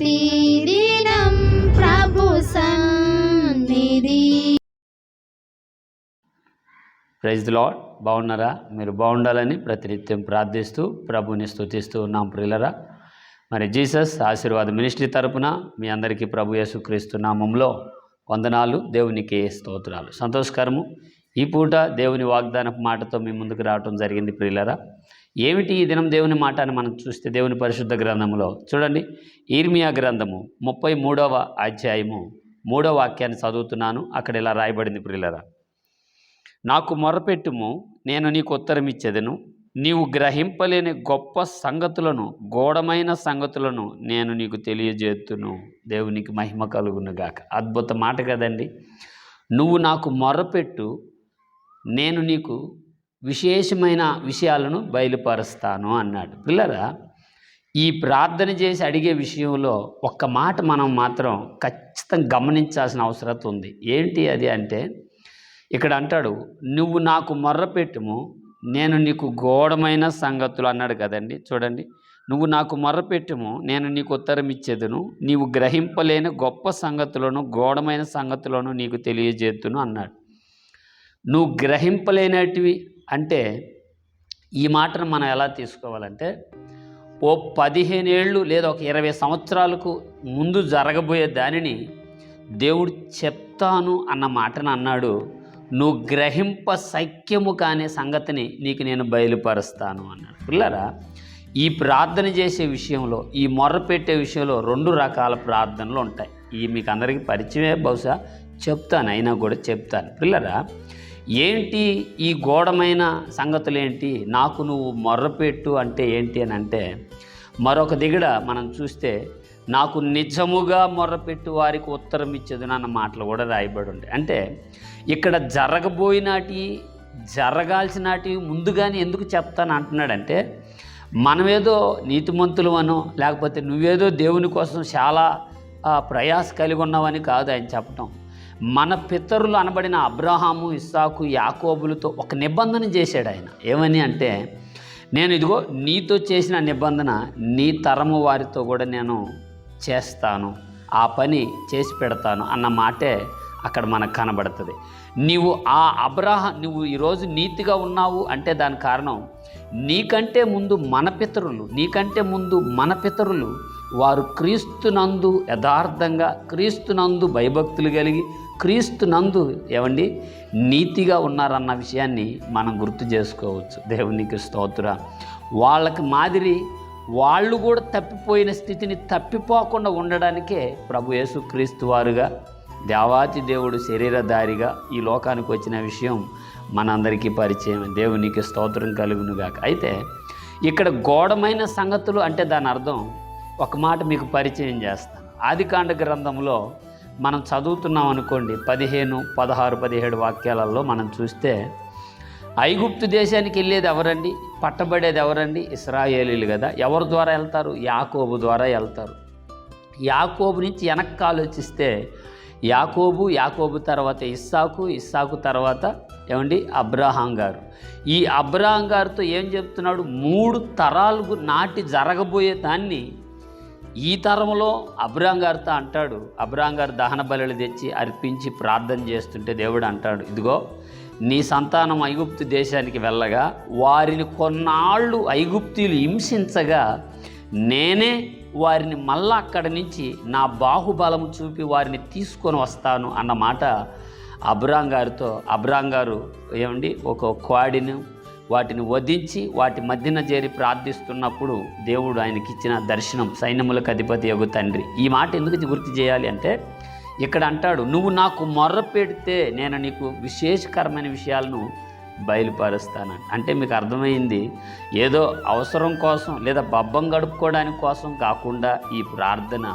ప్రతిదినం ప్రభు సన్నిధి. Praise lord బాగున్నారా? మీరు బాగుండాలని ప్రతినిత్యం ప్రార్థిస్తూ ప్రభుని స్థుతిస్తూ ఉన్నాం ప్రియులరా. మరి జీసస్ ఆశీర్వాద మినిస్ట్రీ తరపున మీ అందరికీ ప్రభు యేసుక్రీస్తు నామంలో వందనాలు దేవునికి స్తోత్రాలు. సంతోషకరము. ఈ పూట దేవుని వాగ్దాన మాటతో మీ ముందుకు రావటం జరిగింది ప్రియులరా. ఏమిటి ఈ దినం దేవుని మాట అని మనం చూస్తే దేవుని పరిశుద్ధ గ్రంథంలో? చూడండి. ఈర్మియా గ్రంథము ముప్పై మూడవ అధ్యాయము మూడవ వాక్యాన్ని చదువుతున్నాను. అక్కడ ఇలా రాయబడింది ప్రియులరా. నాకు మొరపెట్టుము నేను నీకు ఉత్తరం ఇచ్చేదను. నీవు గ్రహింపలేని గొప్ప సంగతులను గోడమైన సంగతులను నేను నీకు తెలియజేస్తును దేవునికి మహిమ కలుగునుగాక. అద్భుత మాట కదండి. నువ్వు నాకు మొరపెట్టు నేను నీకు విశేషమైన విషయాలను బయలుపరుస్తాను అన్నాడు. పిల్లరా ఈ ప్రార్థన చేసి అడిగే విషయంలో ఒక్క మాట మనం మాత్రం ఖచ్చితంగా గమనించాల్సిన అవసరం ఉంది. ఏంటి అది అంటే ఇక్కడ అంటాడు నువ్వు నాకు మొర్రపెట్టుము నేను నీకు గోడమైన సంగతులు అన్నాడు కదండి. చూడండి నువ్వు నాకు మొర్రపెట్టుము నేను నీకు ఉత్తరం ఇచ్చేదును నీవు గ్రహింపలేని గొప్ప సంగతులను గోడమైన సంగతులను నీకు తెలియజేద్దును అన్నాడు. నువ్వు గ్రహింపలేనటివి అంటే ఈ మాటను మనం ఎలా తీసుకోవాలంటే ఓ పదిహేనేళ్ళు లేదా ఒక ఇరవై సంవత్సరాలకు ముందు జరగబోయే దానిని దేవుడు చెప్తాను అన్న మాటను అన్నాడు. నువ్వు గ్రహింప సఖ్యము కాని సంగతిని నీకు నేను బయలుపరుస్తాను అన్నాడు. పిల్లరా ఈ ప్రార్థన చేసే విషయంలో ఈ మొర్ర పెట్టే విషయంలో రెండు రకాల ప్రార్థనలు ఉంటాయి. ఈ మీకు అందరికీ పరిచయమే బహుశా చెప్తాను అయినా కూడా చెప్తాను. పిల్లరా ఏంటి ఈ గోడమైన సంగతులు ఏంటి నాకు నువ్వు మొర్రపెట్టు అంటే ఏంటి అని అంటే మరొక దిగడ మనం చూస్తే నాకు నిజముగా మొర్రపెట్టు వారికి ఉత్తరం ఇచ్చేది అన్న మాటలు కూడా రాయబడి ఉంటాయి అంటే ఇక్కడ జరగబోయినాటి జరగాల్సినటి ముందుగానే ఎందుకు చెప్తాను అంటున్నాడంటే మనమేదో నీతిమంతులు అనో లేకపోతే నువ్వేదో దేవుని కోసం చాలా ప్రయాస కలిగి ఉన్నావని కాదు ఆయన చెప్పటం. మన పితరులు అనబడిన అబ్రహాము ఇస్సాకు యాకోబులతో ఒక నిబంధన చేశాడు ఆయన. ఏమని అంటే నేను ఇదిగో నీతో చేసిన నిబంధన నీ తరము వారితో కూడా నేను చేస్తాను ఆ పని చేసి పెడతాను అన్న మాటే అక్కడ మనకు కనబడుతుంది. నీవు ఆ అబ్రాహ నువ్వు ఈరోజు నీతిగా ఉన్నావు అంటే దాని కారణం నీకంటే ముందు మన పితరులు నీకంటే ముందు మన పితరులు వారు క్రీస్తునందు యథార్థంగా క్రీస్తునందు భయభక్తులు కలిగి క్రీస్తు నందు ఏమండి? నీతిగా ఉన్నారన్న విషయాన్ని మనం గుర్తు చేసుకోవచ్చు. దేవునికి స్తోత్ర. వాళ్ళకి మాదిరి వాళ్ళు కూడా తప్పిపోయిన స్థితిని తప్పిపోకుండా ఉండడానికే ప్రభు యేసు క్రీస్తు వారుగా దేవాతి దేవుడు శరీరధారిగా ఈ లోకానికి వచ్చిన విషయం మనందరికీ పరిచయం దేవునికి స్తోత్రం కలుగునుగాక అయితే ఇక్కడ గోడమైన సంగతులు అంటే దాని అర్థం ఒక మాట మీకు పరిచయం చేస్తాను. ఆదికాండ గ్రంథంలో మనం చదువుతున్నాం అనుకోండి పదిహేను పదహారు పదిహేడు వాక్యాలలో మనం చూస్తే ఐగుప్తు దేశానికి వెళ్ళేది ఎవరండి? పట్టబడేది ఎవరండి? ఇస్రాయేలీలు కదా. ఎవరి ద్వారా వెళ్తారు? యాకోబు ద్వారా వెళ్తారు. యాకోబు నుంచి వెనక్కి ఆలోచిస్తే యాకోబు యాకోబు తర్వాత ఇస్సాకు ఇస్సాకు తర్వాత ఏమండి? అబ్రహాం గారు. ఈ అబ్రహాం గారితో ఏం చెప్తున్నాడు? మూడు తరాలు నాటి జరగబోయే దాన్ని ఈ తరంలో అబ్రాం గారితో అంటాడు అబ్రాం గారు దహన బలులు తెచ్చి అర్పించి ప్రార్థన చేస్తుంటే దేవుడు అంటాడు ఇదిగో నీ సంతానం ఐగుప్తు దేశానికి వెళ్ళగా వారిని కొన్నాళ్ళు ఐగుప్తీలు హింసించగా నేనే వారిని మళ్ళా అక్కడి నుంచి నా బాహుబలము చూపి వారిని తీసుకొని వస్తాను అన్న మాట అబ్రాం గారితో అబ్రాం గారు ఏమండి ఒక కోడిని వాటిని వధించి వాటి మధ్యన చేరి ప్రార్థిస్తున్నప్పుడు దేవుడు ఆయనకి ఇచ్చిన దర్శనం సైన్యములకు అధిపతి యొక్క తండ్రి. ఈ మాట ఎందుకు గుర్తు చేయాలి అంటే ఇక్కడ అంటాడు నువ్వు నాకు మొర్ర పెడితే నేను నీకు విశేషకరమైన విషయాలను బయలుపరుస్తాను. అంటే మీకు అర్థమైంది ఏదో అవసరం కోసం లేదా బబ్బం గడుపుకోవడానికి కోసం కాకుండా ఈ ప్రార్థన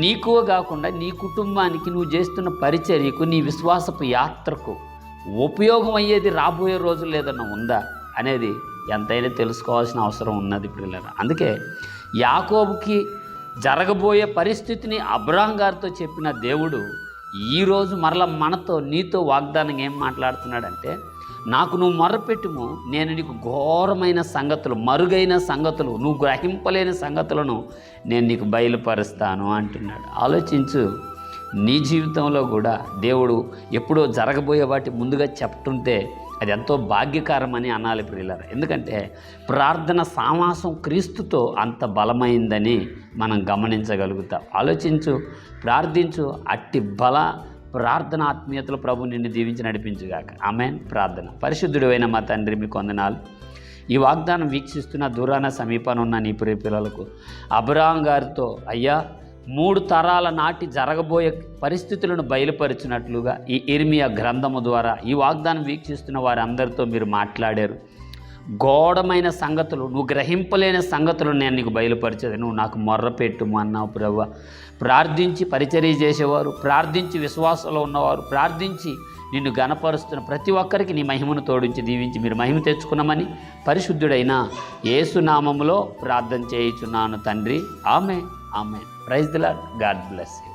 నీకు కాకుండా నీ కుటుంబానికి నువ్వు చేస్తున్న పరిచర్యకు నీ విశ్వాసపు యాత్రకు ఉపయోగం అయ్యేది రాబోయే రోజులు ఏదన్నా ఉందా అనేది ఎంతైనా తెలుసుకోవాల్సిన అవసరం ఉన్నది పిల్లలు అందుకే యాకోబుకి జరగబోయే పరిస్థితిని అబ్రాహం గారితో చెప్పిన దేవుడు ఈరోజు మరల మనతో నీతో వాగ్దానం ఏం మాట్లాడుతున్నాడంటే నాకు నువ్వు మొరపెట్టుము నేను నీకు ఘోరమైన సంగతులు మరుగైన సంగతులు నువ్వు గ్రహింపలేని సంగతులను నేను నీకు బయలుపరుస్తాను అంటున్నాడు. ఆలోచించు నీ జీవితంలో కూడా దేవుడు ఎప్పుడో జరగబోయే వాటి ముందుగా చెప్తుంటే అది ఎంతో భాగ్యకరమని అనాలి ప్రియులర. ఎందుకంటే ప్రార్థన సామాసం క్రీస్తుతో అంత బలమైందని మనం గమనించగలుగుతాం. ఆలోచించు ప్రార్థించు అట్టి బల ప్రార్థన ఆత్మీయతలు ప్రభు నిన్ను దీవించి నడిపించుగాక. ఆమె ప్రార్థన. పరిశుద్ధుడైన మా తండ్రి మీ కొందనాలు ఈ వాగ్దానం వీక్షిస్తున్న దూరాన సమీపాన ఉన్న నీ ప్రియ పిల్లలకు అబ్రాహం గారితో అయ్యా మూడు తరాల నాటి జరగబోయే పరిస్థితులను బయలుపరిచినట్లుగా ఈ ఇర్మియా గ్రంథము ద్వారా ఈ వాగ్దానం వీక్షిస్తున్న వారందరితో మీరు మాట్లాడారు. గోడమైన సంగతులు నువ్వు గ్రహింపలేని సంగతులు నేను నీకు బయలుపరిచేది. నువ్వు నాకు మొర్రపెట్టుము అన్నావు ప్రభు ప్రార్థించి పరిచర్య చేసేవారు ప్రార్థించి విశ్వాసంలో ఉన్నవారు ప్రార్థించి నిన్ను గనపరుస్తున్న ప్రతి ఒక్కరికి నీ మహిమను తోడించి దీవించి మీరు మహిమ తెచ్చుకున్నామని పరిశుద్ధుడైన యేసునామములో ప్రార్థన చేయుచున్నాను తండ్రి. ఆమె ఆమె ప్రైజ్ దిలా గాడ్ బ్లెస్ యూ.